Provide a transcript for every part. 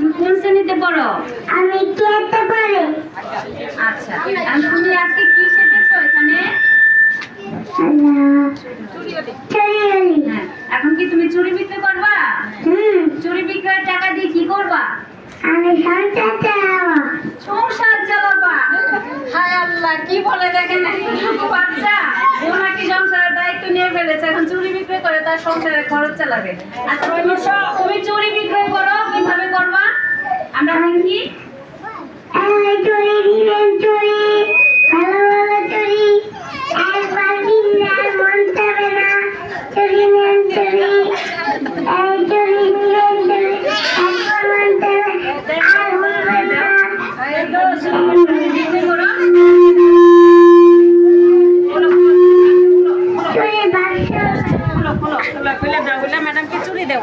তুমি কোন শ্রেণীতে পড়ো? আমি খেতে পারি। আচ্ছা আর তুমি আজকে কি শিখেছো এখানে? হ্যাঁ এখন কি তুমি চুরি বিক্রি করবা? হুম। চুরি বিক্রয়ের টাকা দিয়ে কি করবা? আমি সংসার চালাবো। সংসার চালাবা? হায় আল্লাহ কি বলে দেখেন বাচ্চা ও নাকি সংসারের দায়িত্ব নিয়ে ফেলেছে এখন চুরি বিক্রয় করে তার সংসারের খরচ চালাবে। আচ্ছা তুমি তুমি চুরি বিক্রয় করো কীভাবে মন মন দাও খুলে ম্যাডামকে চুরি দাও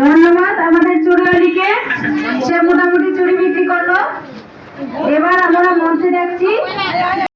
ধন্যবাদ আমাদের চুরিওয়ালিকে সে মোটামুটি চুরি বিক্রি করল। এবার আমরা মঞ্চে যাচ্ছি